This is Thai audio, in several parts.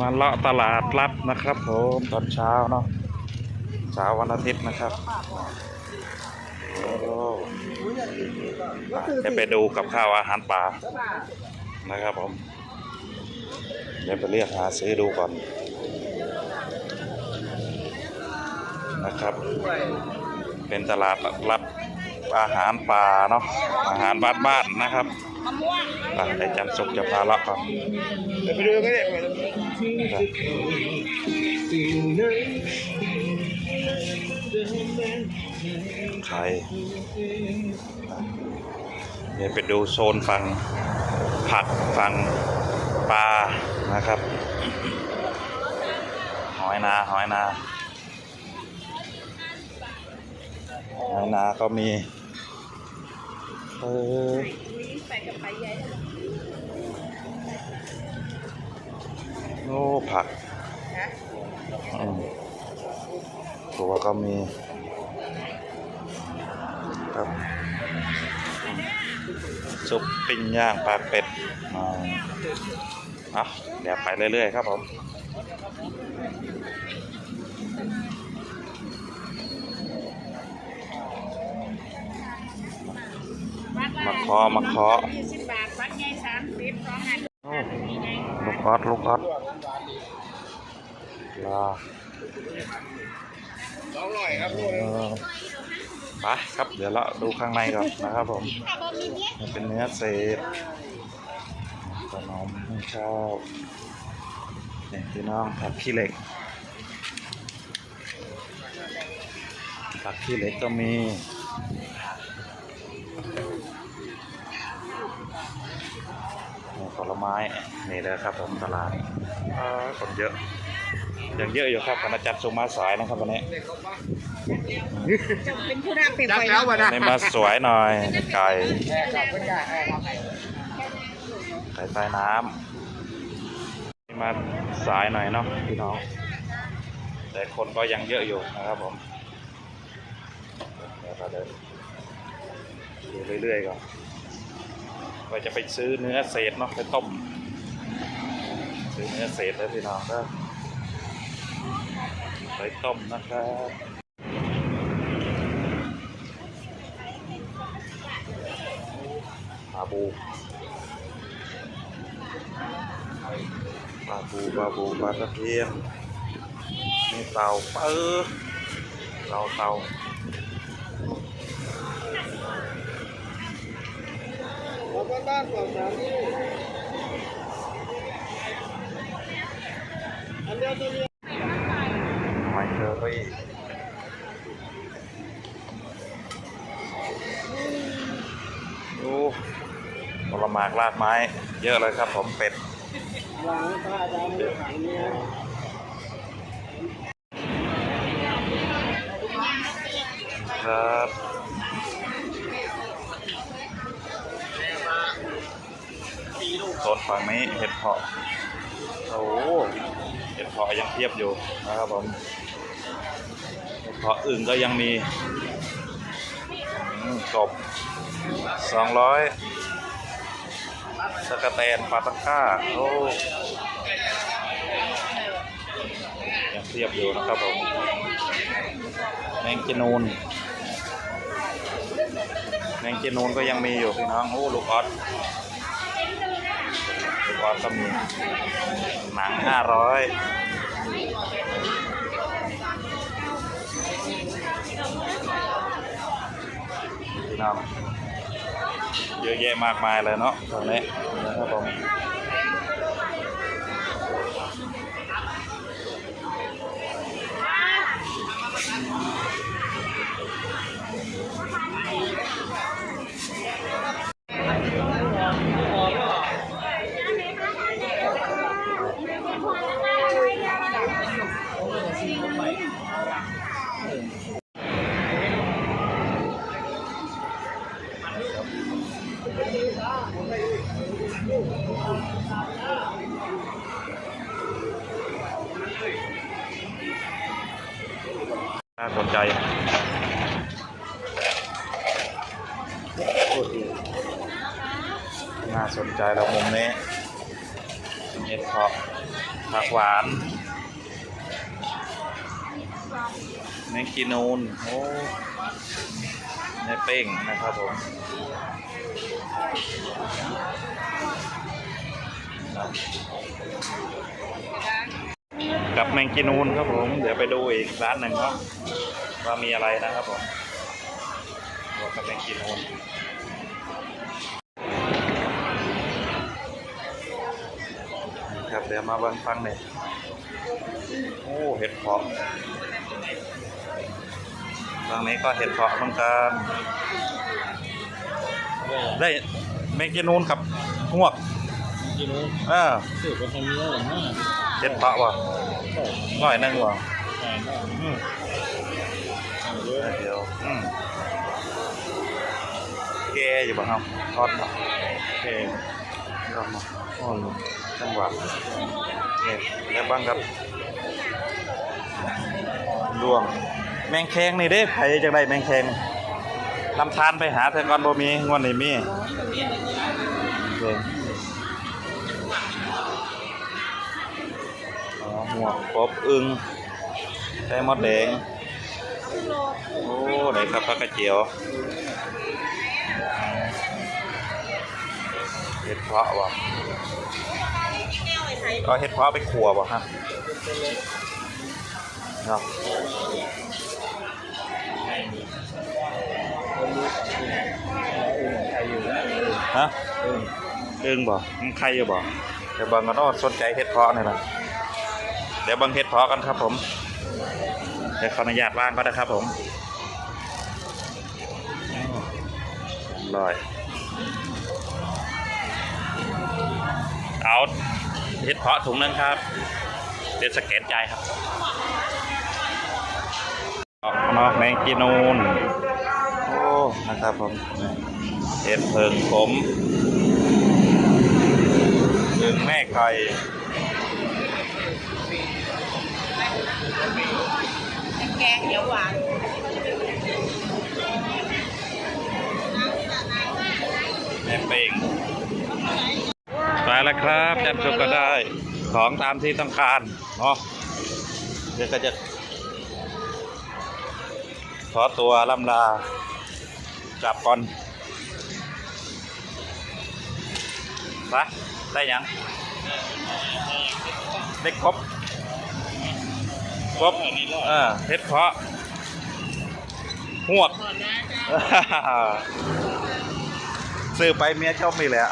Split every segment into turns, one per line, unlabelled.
มาเลาะตลาดรับนะครับผมตอนเช้าเนาะเช้าวันอาทิตย์นะครับจะไปดูกับข้าวอาหารป่านะครับผมเดี๋ยวไปเรียกหาซื้อดูก่อนนะครับ เป็นตลาดรับ อาหารป่าเนาะอาหารบ้านๆนะครับอะไอจันสุกจะพาเลาะก่อน
ไปดูกันเลย
ไข่เดี๋ยวไปดูโซนฝั่งผักฝั่งปลานะครับหอยนาหอยนาหอยนาก็มี เออโอ้ผักตัวก็มีครับซุปปิ้งย่างปลาเป็ดอ่าเอาเดี๋ยวไปเรื่อยๆครับผม คอมาเคอ
ยี่สิบบาทวัดใหญ่สามสิบสองอัน
โอ้ลูกออดลูกออดลา
สองร้อยครับ
เออไปครับ เดี๋ยวเราดูข้างในก่อนนะครับผม มันเป็นเนื้อเศษขนมข้าวนี่ยพี่น้องผักขี้เหล็กผักขี้เหล็กก็มี ผลไม้นี่เลยครับผมตลาดอ่าคนเยอะยังเยอะอยู่ครับคณะจัดสุมาสายนะครับวันนี้
จะเป็นผู้รับเป็น
จั
ไฟ
บแล้ววะนะ
นี่มาสวยหน่อยไก่
แอบกับเพื่อนกันแอบครับ
ไก่ใต้น้ำนี่มาสายหน่อยเนาะพี่น้อง แต่คนก็ยังเยอะอยู่นะครับผมเดี๋ยวเราเดินดูเรื่อยๆก่อน ว่าจะไปซื้อเนื้อเศษเนาะไปต้มซื้อเนื้อเศษแล้วพี่น้องก็ไปต้มนะครับปลาบูปลาบูปลาบูปลาตะเพียนมีเต่าเออเต่าเต่า
บ้านสองสามนี่อันเดียวตัวนี้
ไมเชอรี่โอ้ผลไม้รากไม้ เยอะเลยครับผมเป็ด
วางผ้าดำขังนี้
ครับโซน ฝั่งนี้เห็ดเพาะโอ้เห็ดเพาะยังเทียบอยู่นะครับผมเห็ดเพาะอื่นก็ยังมีกบสองร้อยสกะแตนปาตะก้าโอ้ยังเทียบอยู่นะครับผมแมงจีนูนแมงจีนูนก็ยังมีอยู่พี่น้องโอ้ลูกออส ลูกออสก็มีหนังห้าร้อยพี่น้องเยอะแยะมากมายเลยเนาะตอนนี้นะครับผม น่าสนใจน่าสนใจแล้วมุมนี้เห็ดเพาะผักหวานแมงกีนูนโอ้ในเป้งนะครับผม กับแมงกีนูนครับผม เดี๋ยวไปดูอีกร้านหนึ่งเนาะว่ามีอะไรนะครับผมบวกกับแมงกีนูนครับเดี๋ยวมาเบิ่งฟังหน่อยโอ้เห็ดเพาะตรงนี้ก็เห็ดเพาะเหมือนกันได้เมกินูนกับหวก
กิโล
เออ
สืบไปทางนี้หรอฮะ
เห็ดเพาะว่ะ หน่อยหนึงว่ะ
ใช่ได้
อืม
เยอะ
เดี๋ยวอืมแกอยู่ป่ะครับทอดป่ะ
แค่
ก็มาอ๋อจังหวะเนี่ยแล้วบ้างครับดวง แมงแคงนี่เด้ไผจังได้แมงแคงลำทานไปหาแต่ก่อนบ่มีงวดนี้มีโอเค มวกปบอึงไก่มดแดง โอ้ไหนครับผักกระเจียวเห็ดเพาะวะก็เห็ดเพาะไปขัวบ่ฮะเนาะฮะอึ้งบ่มันใครอยู่บ่เดี๋ยวบังก็ต้องสนใจเห็ดเพาะนี่แหละ ดี๋ยวบังเห็ดเพาะกันครับผม เดี๋ยวขออนุญาตว่างก็ได้ครับผมอร่อยเอาเห็ดเพาะถุงหนึงครับ เดี๋ยวสแกนใจครับ ออกนอกแมงกีนูนโอ้นะครับผมเห็ดเพิงผมถึงแม่ไข่
แกงเขียวหวาน
แม่เป่งไปแล้วครับจันทร์ก็ได้ของตามที่ต้องการเนาะเดี๋ยวก็จะขอตัวล่ำลากลับก่อนไปได้ยังได้ครบ ครบเออเพชรเพาะหวกซื้อไปเมียชอบมีแหละ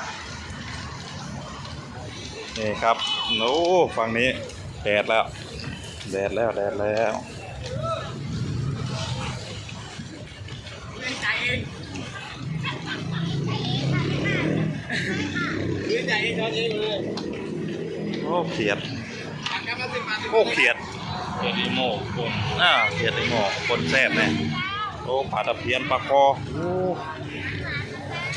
นี่ครับโอ้ฝั่งนี้แดดแล้ว แดดแล้วแดดแล้ว
ยืนใหญ่เองเองเลย
โอ้เขียดโอ้เขียด
เดี๋ยวนี้โม่คน
อ่าเขียดไอ้หมอคนแซ่บเนี่ยโอ้ปลาตะเพียนปลาคอโอ้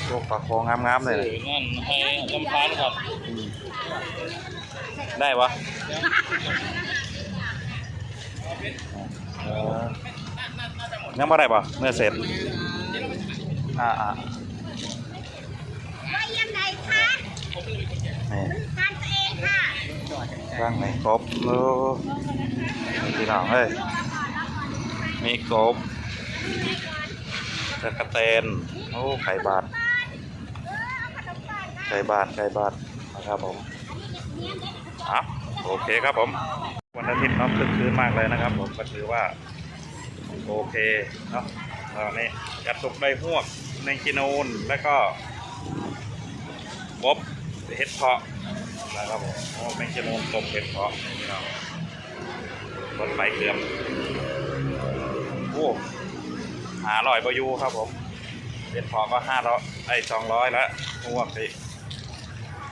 โอ้ปลาคองามๆเลย
หรือนั่นให้ลำพานครับ
ได้ปะเออยังไม่ได้ปะเมื่อเสร็จอ่าอ่า
ว่ายังไงคะ
ร่างไหนกบโอ้พี่น้องเฮ้ยมีกบตะกะเตนโอ้ไข่บาทไก่บาทไก่บาทนะครับผมอะโอเคครับผม วันอาทิตย์น้องคึกคืนมากเลยนะครับ ผมก็ถือว่า โอเคเนาะตอนนี้จัดสุกได้หวกในกินูนแล้วก็บ๊บเห็ดเพาะ นะครับผมโอ้แมงกินูนกบเห็ดเพาะนี่เนารถไฟเกลือบโอ้หาลอยประยูครับผมเห็ดเพาะก็ห้าร้อยไอ้สองร้อยแล้วหวกสิ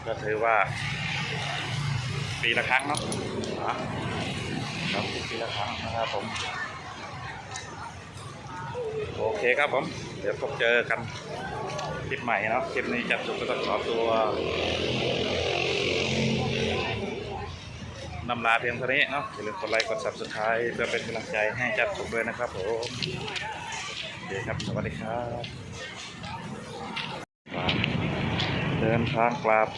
ก็ถือว่า ปีละครั้งเนาะอะครับปีละครั้งนะครับผม โอเคครับผม เดี๋ยวพบเจอกันคลิปใหม่เนาะคลิปนี้จัดสุดก็ต้องขอตัว นำลาเพียงเท่านี้เนาะอย่าลืมกดไลค์กดซับสไคร b e เพื่อเป็นกำลังใจให้จัดผมด้วยนะครับผมโอเคครับสวัสดีครับ เดินทางกลับ